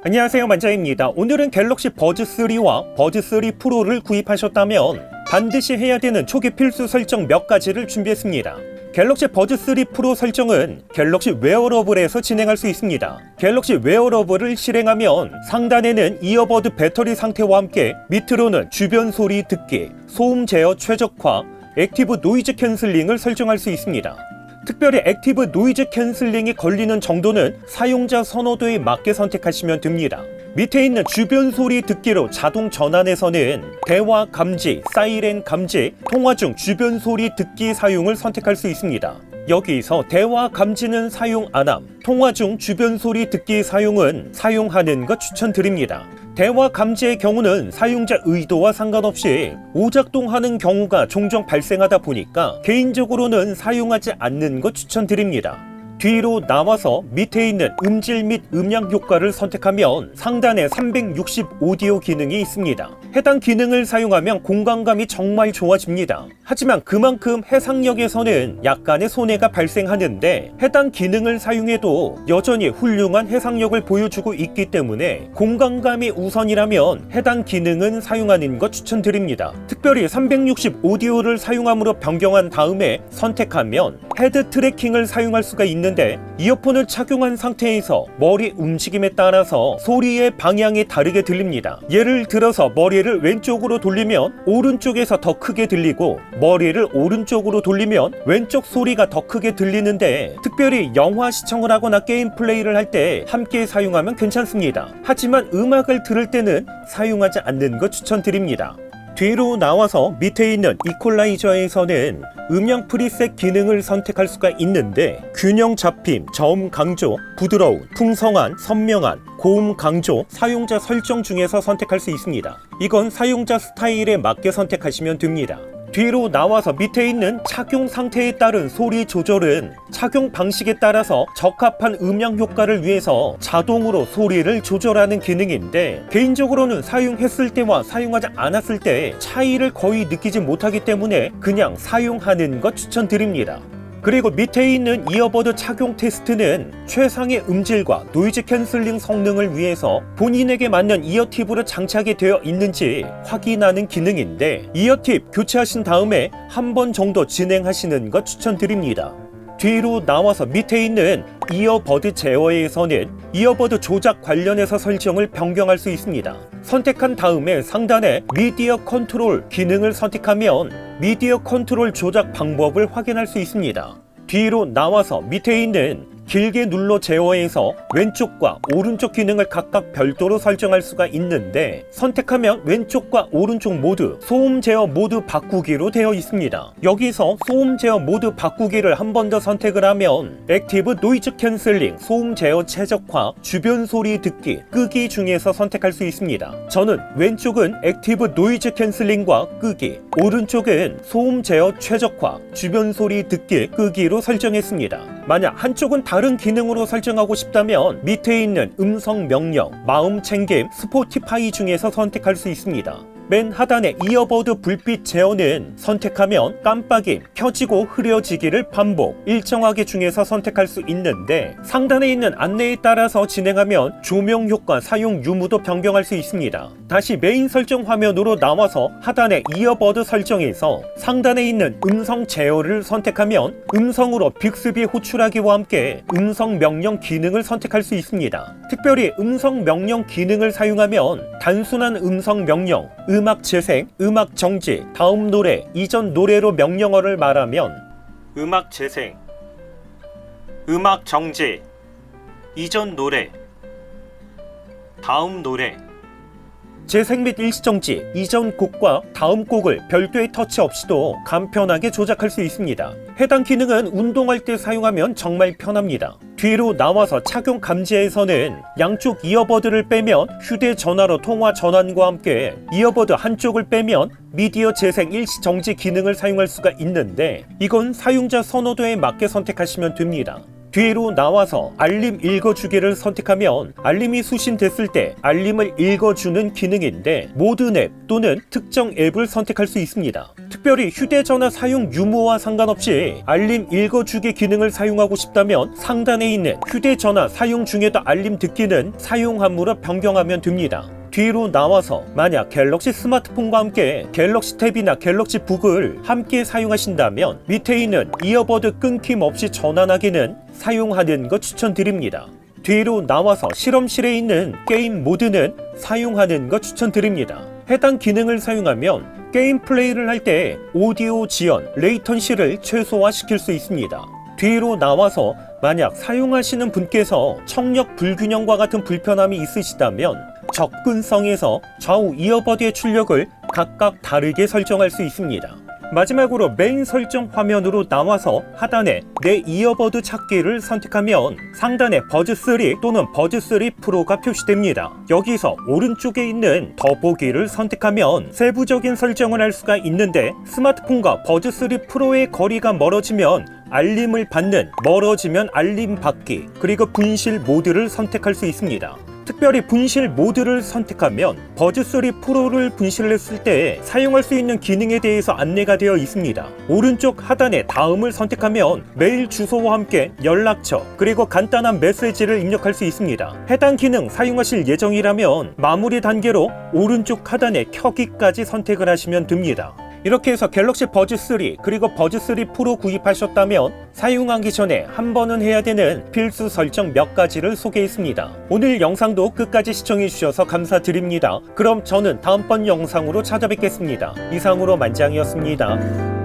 안녕하세요 만자입니다. 오늘은 갤럭시 버즈 3와 버즈 3 프로를 구입하셨다면 반드시 해야 되는 초기 필수 설정 몇 가지를 준비했습니다. 갤럭시 버즈 3 프로 설정은 갤럭시 웨어러블에서 진행할 수 있습니다. 갤럭시 웨어러블을 실행하면 상단에는 이어버드 배터리 상태와 함께 밑으로는 주변 소리 듣기, 소음 제어 최적화, 액티브 노이즈 캔슬링을 설정할 수 있습니다. 특별히 액티브 노이즈 캔슬링이 걸리는 정도는 사용자 선호도에 맞게 선택하시면 됩니다. 밑에 있는 주변 소리 듣기로 자동 전환에서는 대화 감지, 사이렌 감지, 통화 중 주변 소리 듣기 사용을 선택할 수 있습니다. 여기서 대화 감지는 사용 안 함, 통화 중 주변 소리 듣기 사용은 사용하는 것 추천드립니다. 대화 감지의 경우는 사용자 의도와 상관없이 오작동하는 경우가 종종 발생하다 보니까 개인적으로는 사용하지 않는 것 추천드립니다. 뒤로 나와서 밑에 있는 음질 및 음량 효과를 선택하면 상단에 360 오디오 기능이 있습니다. 해당 기능을 사용하면 공간감이 정말 좋아집니다. 하지만 그만큼 해상력에서는 약간의 손해가 발생하는데 해당 기능을 사용해도 여전히 훌륭한 해상력을 보여주고 있기 때문에 공간감이 우선이라면 해당 기능은 사용하는 것 추천드립니다. 특별히 360 오디오를 사용함으로 변경한 다음에 선택하면 헤드 트래킹을 사용할 수가 있는 데 이어폰을 착용한 상태에서 머리 움직임에 따라서 소리의 방향이 다르게 들립니다. 예를 들어서 머리를 왼쪽으로 돌리면 오른쪽에서 더 크게 들리고 머리를 오른쪽으로 돌리면 왼쪽 소리가 더 크게 들리는데 특별히 영화 시청을 하거나 게임 플레이를 할 때 함께 사용하면 괜찮습니다. 하지만 음악을 들을 때는 사용하지 않는 것 추천드립니다. 뒤로 나와서 밑에 있는 이퀄라이저에서는 음량 프리셋 기능을 선택할 수가 있는데 균형 잡힘, 저음 강조, 부드러운, 풍성한, 선명한, 고음 강조, 사용자 설정 중에서 선택할 수 있습니다. 이건 사용자 스타일에 맞게 선택하시면 됩니다. 뒤로 나와서 밑에 있는 착용 상태에 따른 소리 조절은 착용 방식에 따라서 적합한 음량 효과를 위해서 자동으로 소리를 조절하는 기능인데 개인적으로는 사용했을 때와 사용하지 않았을 때 차이를 거의 느끼지 못하기 때문에 그냥 사용하는 것 추천드립니다. 그리고 밑에 있는 이어버드 착용 테스트는 최상의 음질과 노이즈 캔슬링 성능을 위해서 본인에게 맞는 이어팁으로 장착이 되어 있는지 확인하는 기능인데 이어팁 교체하신 다음에 한 번 정도 진행하시는 것 추천드립니다. 뒤로 나와서 밑에 있는 이어버드 제어에서는 이어버드 조작 관련해서 설정을 변경할 수 있습니다. 선택한 다음에 상단에 미디어 컨트롤 기능을 선택하면 미디어 컨트롤 조작 방법을 확인할 수 있습니다. 뒤로 나와서 밑에 있는 길게 눌러 제어에서 왼쪽과 오른쪽 기능을 각각 별도로 설정할 수가 있는데 선택하면 왼쪽과 오른쪽 모두 소음 제어 모드 바꾸기로 되어 있습니다. 여기서 소음 제어 모드 바꾸기를 한 번 더 선택을 하면 액티브 노이즈 캔슬링, 소음 제어 최적화, 주변 소리 듣기, 끄기 중에서 선택할 수 있습니다. 저는 왼쪽은 액티브 노이즈 캔슬링과 끄기, 오른쪽은 소음 제어 최적화, 주변 소리 듣기, 끄기로 설정했습니다. 만약 한쪽은 다른 기능으로 설정하고 싶다면 밑에 있는 음성 명령, 마음 챙김, 스포티파이 중에서 선택할 수 있습니다. 맨 하단의 이어버드 불빛 제어는 선택하면 깜빡임, 켜지고 흐려지기를 반복, 일정하게 중에서 선택할 수 있는데 상단에 있는 안내에 따라서 진행하면 조명 효과 사용 유무도 변경할 수 있습니다. 다시 메인 설정 화면으로 나와서 하단의 이어버드 설정에서 상단에 있는 음성 제어를 선택하면 음성으로 빅스비 호출하기와 함께 음성 명령 기능을 선택할 수 있습니다. 특별히 음성 명령 기능을 사용하면 단순한 음성 명령, 음악 재생, 음악 정지, 다음 노래, 이전 노래로 명령어를 말하면 음악 재생, 음악 정지, 이전 노래, 다음 노래, 재생 및 일시정지, 이전 곡과 다음 곡을 별도의 터치 없이도 간편하게 조작할 수 있습니다. 해당 기능은 운동할 때 사용하면 정말 편합니다. 뒤로 나와서 착용 감지에서는 양쪽 이어버드를 빼면 휴대전화로 통화 전환과 함께 이어버드 한쪽을 빼면 미디어 재생 일시 정지 기능을 사용할 수가 있는데 이건 사용자 선호도에 맞게 선택하시면 됩니다. 뒤로 나와서 알림 읽어주기를 선택하면 알림이 수신됐을 때 알림을 읽어주는 기능인데 모든 앱 또는 특정 앱을 선택할 수 있습니다. 특별히 휴대전화 사용 유무와 상관없이 알림 읽어주기 기능을 사용하고 싶다면 상단에 있는 휴대전화 사용 중에도 알림 듣기는 사용함으로 변경하면 됩니다. 뒤로 나와서 만약 갤럭시 스마트폰과 함께 갤럭시 탭이나 갤럭시 북을 함께 사용하신다면 밑에 있는 이어버드 끊김 없이 전환하기는 사용하는 것 추천드립니다. 뒤로 나와서 실험실에 있는 게임 모드는 사용하는 것 추천드립니다. 해당 기능을 사용하면 게임 플레이를 할 때 오디오 지연, 레이턴시를 최소화시킬 수 있습니다. 뒤로 나와서 만약 사용하시는 분께서 청력 불균형과 같은 불편함이 있으시다면 접근성에서 좌우 이어버드의 출력을 각각 다르게 설정할 수 있습니다. 마지막으로 메인 설정 화면으로 나와서 하단에 내 이어버드 찾기를 선택하면 상단에 버즈3 또는 버즈3 프로가 표시됩니다. 여기서 오른쪽에 있는 더보기를 선택하면 세부적인 설정을 할 수가 있는데 스마트폰과 버즈3 프로의 거리가 멀어지면 알림을 받는 멀어지면 알림 받기 그리고 분실 모드를 선택할 수 있습니다. 특별히 분실 모드를 선택하면 버즈3 프로를 분실했을 때 사용할 수 있는 기능에 대해서 안내가 되어 있습니다. 오른쪽 하단에 다음을 선택하면 메일 주소와 함께 연락처 그리고 간단한 메시지를 입력할 수 있습니다. 해당 기능 사용하실 예정이라면 마무리 단계로 오른쪽 하단에 켜기까지 선택을 하시면 됩니다. 이렇게 해서 갤럭시 버즈 3 그리고 버즈 3 프로 구입하셨다면 사용하기 전에 한 번은 해야 되는 필수 설정 몇 가지를 소개했습니다. 오늘 영상도 끝까지 시청해 주셔서 감사드립니다. 그럼 저는 다음번 영상으로 찾아뵙겠습니다. 이상으로 만장이었습니다.